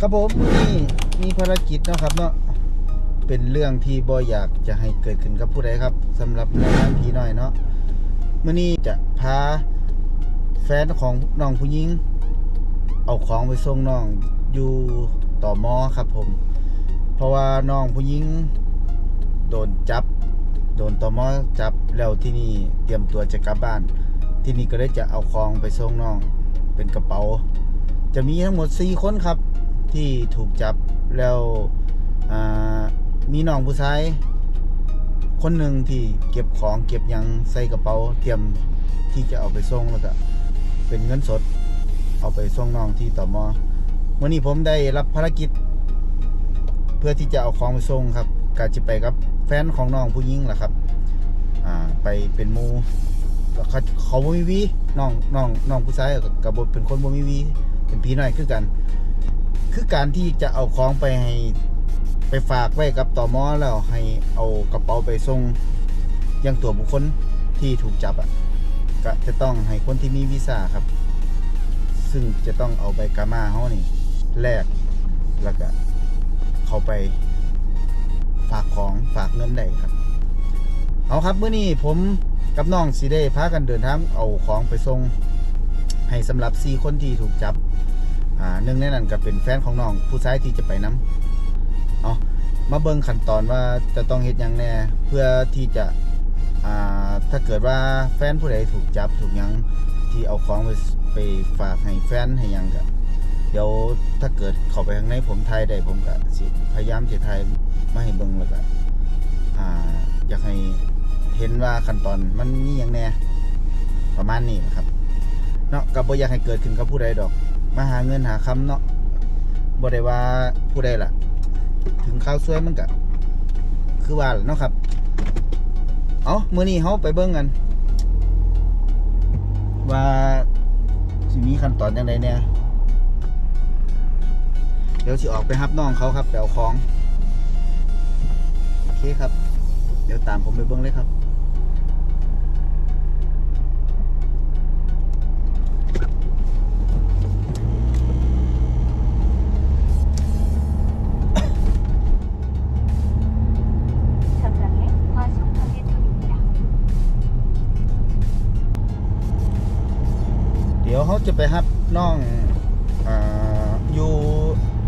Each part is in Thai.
ครับผมนี้มีภารกิจเนาะครับเนาะเป็นเรื่องที่บ่อยากจะให้เกิดขึ้นกับผู้ใดครับสำหรับแม่น้ำผีน้อยเนาะเมื้อนี้จะพาแฟนของน้องผู้หญิง เอาของไปส่งน้องอยู่ต่อมอครับผม เพราะว่าน้องผู้หญิงโดนจับ โดนต่อมอจับแล้วที่นี่เตรียมตัวจะกลับบ้าน ที่นี่ก็เลยจะเอาของไปส่งน้องเป็นกระเป๋า จะมีทั้งหมด4คนครับ ที่ถูกจับแล้วมีน้องผู้ชายคนหนึ่งที่เก็บของเก็บยังใส่กระเป๋าเตรียมที่จะเอาไปส่งแล้วก็เป็นเงินสด เอาไปส่งน้องที่ต่อมอวันนี้ผมได้รับภารกิจ เพื่อที่จะเอาของไปส่งครับกาจะไปกับแฟนของน้องผู้หญิงแหละครับ อ่าไปเป็นมูแล้วเขาเขาบ่มีวีน้องน้องน้องผู้ชายกับกับบเป็นคนบ่มีวีเป็นพี่น้อยคือกัน คือการที่จะเอาของไปให้ไปฝากไว้กับต่อมอแล้วให้เอากระเป๋าไปส่งยังตัวบุคคลที่ถูกจับอะก็จะต้องให้คนที่มีวีซ่าครับ ซึ่งจะต้องเอาใบกามาเขานี่แลกแล้วก็เขาไปฝากของฝากเงินได้ครับ เอาครับเมื่อนี้ผมกับน้องสีได้พากันเดินทางเอาของไปส่งให้สำหรับ4คนที่ถูกจับ อ่าหนึ่งในนั้นก็เป็นแฟนของน้องผู้ชายที่จะไปน้ำเอามาเบิ่งขั้นตอนว่าจะต้องเฮ็ดยังแน่เพื่อที่จะอ่าถ้าเกิดว่าแฟนผู้ใดถูกจับถูกยังที่เอาของไปไปฝากให้แฟนให้ยังก็เดี๋ยวถ้าเกิดเข้าไปข้างในผมไทยได้ผมก็สิพยายามจะไทยมาให้เบิ่งแล้วก็อ่าอยากให้เห็นว่าขั้นตอนมันมีหยังแน่ประมาณนี้นะครับเนาะก็บ่อยากให้เกิดขึ้นกับผู้ใดดอก มาหาเงินหาคำเนาะบ่ได้ว่าผู้ใดล่ะ ถึงข้าวซวยมันก็คือว่าเนาะครับ เอามื้อนี้เฮาไปเบิ่งกัน ว่าสิมีขั้นตอนจังไดเนี่ยเดี๋ยวสิออกไปรับน้องเขาครับไปเอาของ โอเคครับ เดี๋ยวตามผมไปเบิ่งเลยครับ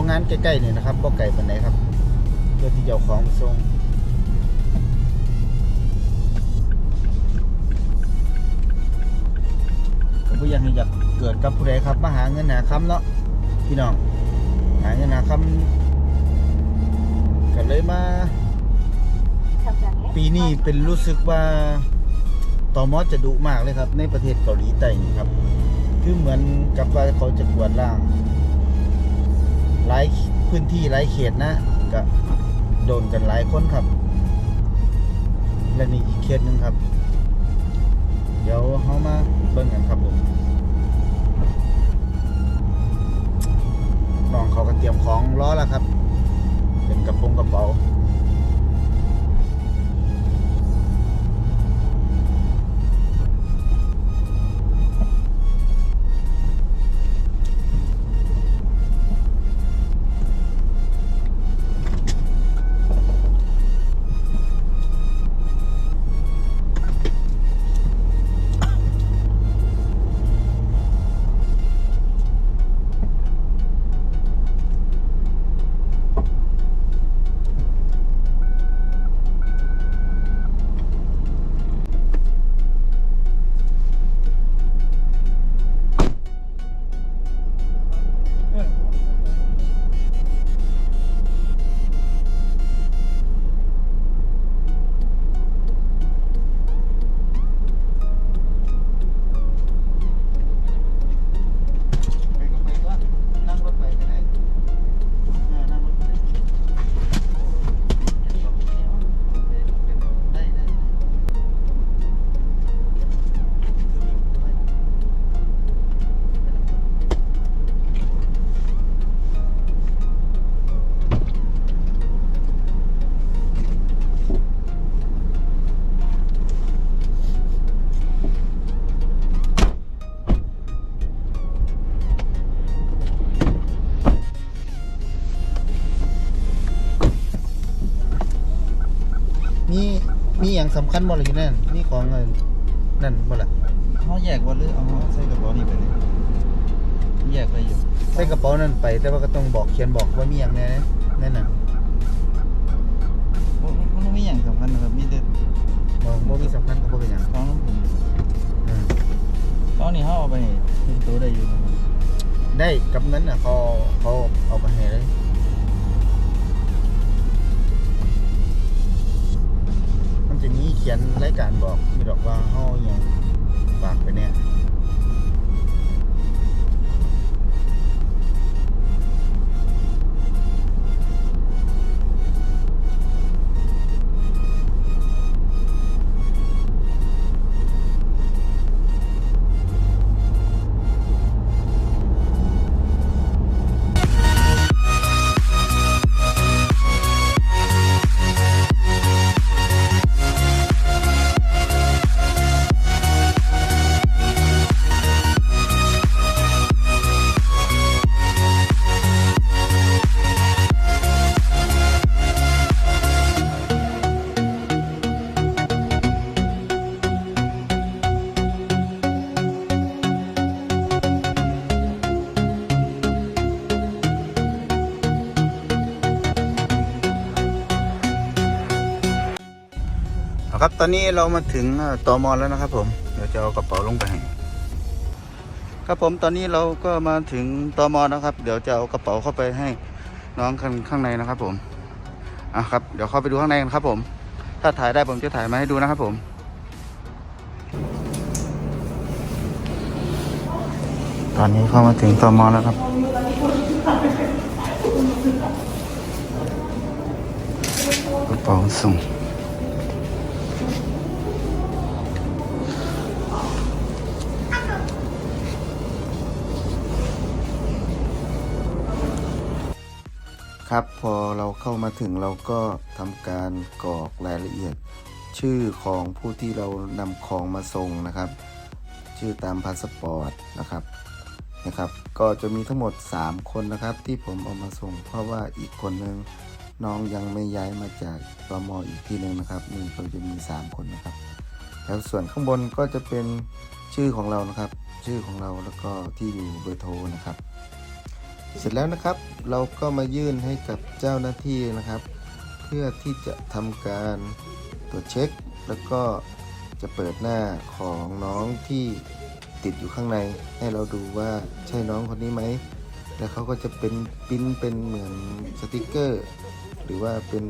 รงงานใกล้ๆนี่นะครับบ่ไก่ปันไหนครับเพื่อที่จะเอาของส่งก็บ่อยากให้อยากเกิดกับผู้ใดครับมาหาเงินหาคำเนาะพี่น้องหาเงินหาคำกันเลยมา ปีนี้เป็นรู้สึกว่าตอมอสจะดุมากเลยครับ ในประเทศเกาหลีใต้นี่ครับ คือเหมือนกับว่าเขาจะกวดล่าง หลายพื้นที่หลายเขตนะก็โดนกันหลายคนครับ และนี่อีกเขตหนึ่งครับ เดี๋ยวเขามาเบิ่งกันครับผมน้องเขาก็เตรียมของล้อแล้วครับ อย่างสำคัญบ่ล่ะอยู่นั่นมีของเงินนั่นบ่ล่ะเขาแยกว่าหรือเอาใส่กระเป๋านี่ไปเลยแยกไปอยู่ใส่กระเป๋านั่นไป แต่ว่าก็ต้องบอกเขียนบอกว่ามีอย่างแน่นะนั่นน่ะมันมันไม่อย่างสำคัญนะครับมีแต่บ่บ่มีสำคัญก็บ่เป็นหยังของน้ำผมอืมตอนนี้เขาเอาไปให้ตัวได้อยู่นะครับได้กับเงินน่ะเขาเขา ครับตอนนี้เรามาถึงตอมอแล้วนะครับผมเดี๋ยวจะเอากระเป๋าลงไปให้ครับผมตอนนี้เราก็มาถึงตอมอนะครับ เดี๋ยวจะเอากระเป๋าเข้าไปให้น้องข้างข้างในนะครับ ผมอะครับเดี๋ยวเข้าไปดูข้างในกันครับ ผม ถ้าถ่ายได้ผมจะถ่ายมาให้ดูนะครับ ผมตอนนี้เข้ามาถึงตอมอแล้วครับ กระเป๋าส่ง ครับ พอเราเข้ามาถึงเราก็ทำการกรอกรายละเอียด ชื่อของผู้ที่เรานำของมาส่งนะครับ ชื่อตามพาสปอร์ตนะครับนะครับ ก็จะมีทั้งหมด 3 คนนะครับ ที่ผมเอามาส่ง เพราะว่าอีกคนนึงน้องยังไม่ย้ายมาจากตมอีกที่หนึ่งนะครับนี่ก็จะมี 3 คนนะครับ แล้วส่วนข้างบนก็จะเป็นชื่อของเรานะครับ ชื่อของเราแล้วก็ที่อยู่เบอร์โทรนะครับ เสร็จแล้วนะครับ เราก็มายื่นให้กับเจ้าหน้าที่นะครับ เพื่อที่จะทำการตรวจเช็ค แล้วก็จะเปิดหน้าของน้องที่ติดอยู่ข้างใน ให้เราดูว่าใช่น้องคนนี้ไหมแล้วเขาก็จะเป็นปิ้นเป็นเหมือนสติกเกอร์ หรือว่าเป็น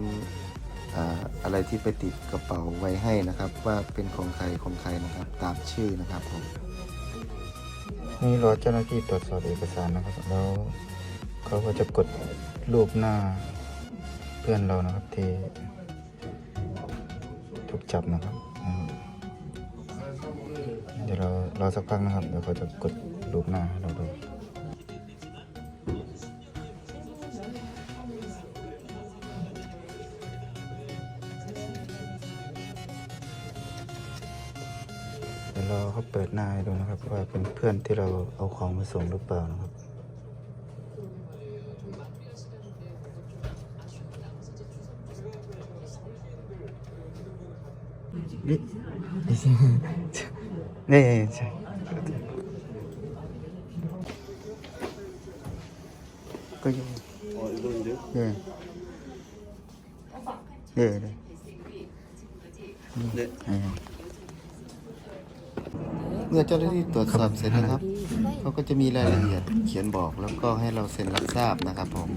อ่าอะไรที่ไปติดกระเป๋าไว้ให้นะครับ ว่าเป็นของใครของใครนะครับ ตามชื่อนะครับผมนี่รอเจ้าหน้าที่ตรวจสอบเอกสารนะครับแล้ว เขาก็จะกดรูปหน้าเพื่อนเรานะครับที่ถูกจับนะครับ เดี๋ยวเรารอสักพักนะครับเดี๋ยวเขาจะกดรูปหน้าเราดูเดี๋ยวเราเขาเปิดหน้าให้ดูนะครับ ว่าเป็นเพื่อนที่เราเอาของมาส่งหรือเปล่านะครับ นี่ นี่ใช่ก็ยังเย่เย่เลยนี่อ่าเมื่อเจ้าหน้าที่ตรวจสอบเสร็จนะครับ เขาก็จะมีรายละเอียดเขียนบอกแล้วก็ให้เราเซ็นรับทราบนะครับผม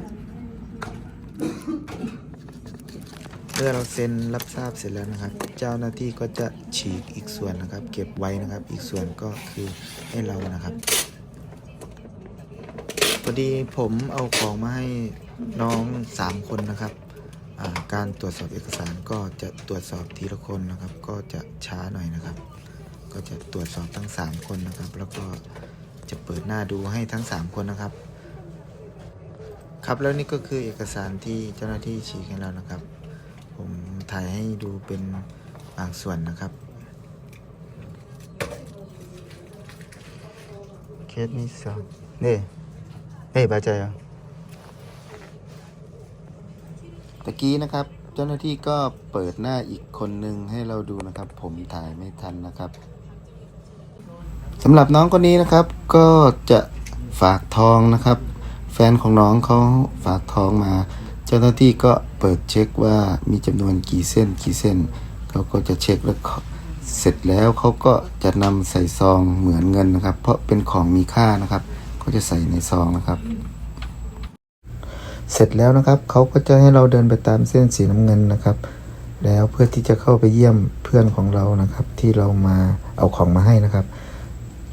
เมื่อเราเซ็นรับทราบเสร็จแล้วนะครับ เจ้าหน้าที่ก็จะฉีกอีกส่วนนะครับ เก็บไว้นะครับ อีกส่วนก็คือให้เรานะครับพอดีผมเอาของมาให้น้องสามคนนะครับการตรวจสอบเอกสารก็จะตรวจสอบทีละคนนะครับ ก็จะช้าหน่อยนะครับ ก็จะตรวจสอบทั้ง 3 คนนะครับ แล้วก็จะเปิดหน้าดูให้ทั้ง 3 คนนะครับ ครับแล้วนี่ก็คือเอกสารที่เจ้าหน้าที่ชี้ให้เรานะครับ ถ่ายให้ดูเป็นบางส่วนนะครับ เคสนี้สองนี่เฮ้ยบาใจอะตะกี้นะครับ เจ้าหน้าที่ก็เปิดหน้าอีกคนหนึ่งให้เราดูนะครับ ผมถ่ายไม่ทันนะครับสำหรับน้องคนนี้นะครับ ก็จะฝากทองนะครับ แฟนของน้องเขาฝากทองมา จ้าหน้าที่ก็เปิดเช็คว่ามีจำนวนกี่เส้นกี่เส้นเขาก็จะเช็คแล้วเขาเสร็จแล้วเขาก็จะนำใส่ซองเหมือนเงินนะครับ เพราะเป็นของมีค่านะครับเขาจะใส่ในซองนะครับ เสร็จแล้วนะครับเขาก็จะให้เราเดินไปตามเส้นสีน้ำเงินนะครับ แล้วเพื่อที่จะเข้าไปเยี่ยมเพื่อนของเรานะครับ ที่เรามาเอาของมาให้นะครับ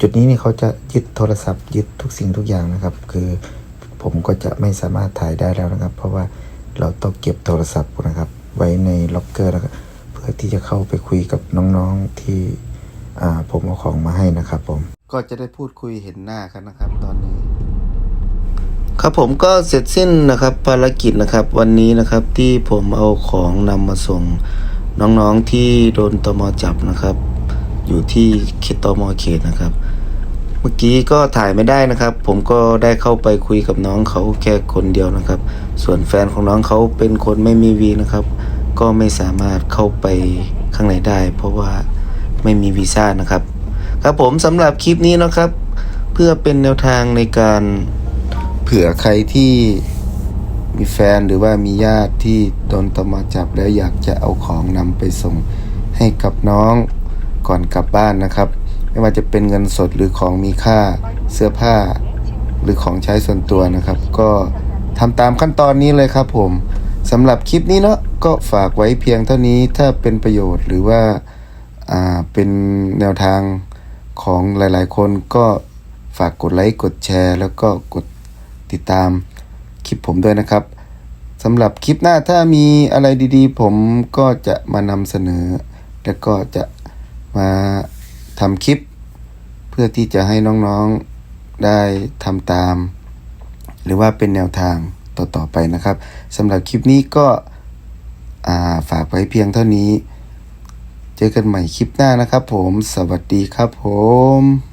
จุดนี้นี่เขาจะยึดโทรศัพท์ยึดทุกสิ่งทุกอย่างนะครับ คือผมก็จะไม่สามารถถ่ายได้แล้วนะครับ เพราะว่า เราต้องเก็บโทรศัพท์นะครับ ไว้ในล็อกเกอร์นะครับเพื่อที่จะเข้าไปคุยกับน้องๆที่ผมเอาของมาให้นะครับผมก็จะได้พูดคุยเห็นหน้ากันนะครับตอนนี้ ครับผมก็เสร็จสิ้นนะครับภารกิจนะครับวันนี้นะครับที่ผมเอาของนำมาส่งน้องๆที่โดนตมจับนะครับ อยู่ที่เขตตมเขตนะครับ เมื่อกี้ก็ถ่ายไม่ได้นะครับ ผมก็ได้เข้าไปคุยกับน้องเขาแค่คนเดียวนะครับ ส่วนแฟนของน้องเขาเป็นคนไม่มีวีนะครับ ก็ไม่สามารถเข้าไปข้างในได้ เพราะว่าไม่มีวีซ่านะครับ ครับผมสำหรับคลิปนี้นะครับ เพื่อเป็นแนวทางในการเผื่อใครที่มีแฟนหรือว่ามีญาติที่โดนตำรวจจับแล้วอยากจะเอาของนำไปส่งให้กับน้องก่อนกลับบ้านนะครับ ไม่ว่าจะเป็นเงินสดหรือของมีค่าเสื้อผ้า หรือของใช้ส่วนตัวนะครับ ก็ทำตามขั้นตอนนี้เลยครับผมสำหรับคลิปนี้เนาะก็ฝากไว้เพียงเท่านี้ถ้าเป็นประโยชน์หรือว่าอ่าเป็นแนวทางของหลายๆ คนก็ฝากกดไลค์กดแชร์ แล้วก็กดติดตามคลิปผมด้วยนะครับสำหรับคลิปหน้าถ้ามีอะไรดีๆ ผมก็จะมานำเสนอ แล้วก็จะมา ทำคลิป เพื่อที่จะให้น้องๆได้ทำตาม หรือว่าเป็นแนวทางต่อๆไปนะครับสำหรับคลิปนี้ก็ฝากไว้เพียงเท่านี้ เจอกันใหม่คลิปหน้านะครับผม สวัสดีครับผม